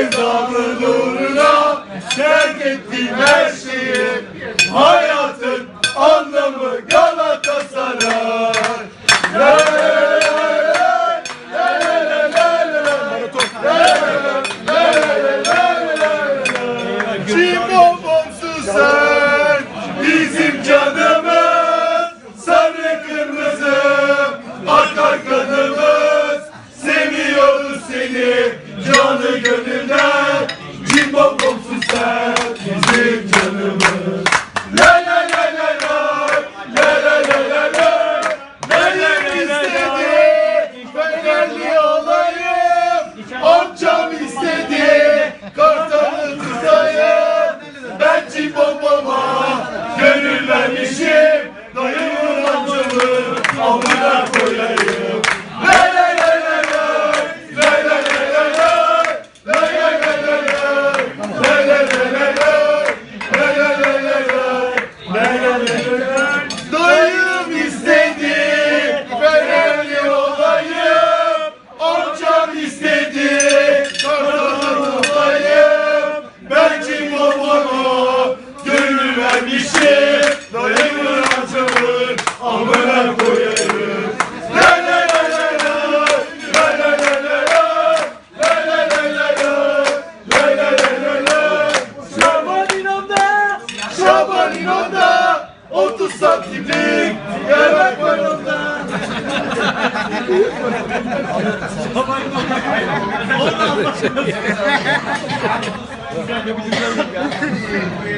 sevdamı nuruna terk ettim her İnan'da 30 santimlik yemek var onda.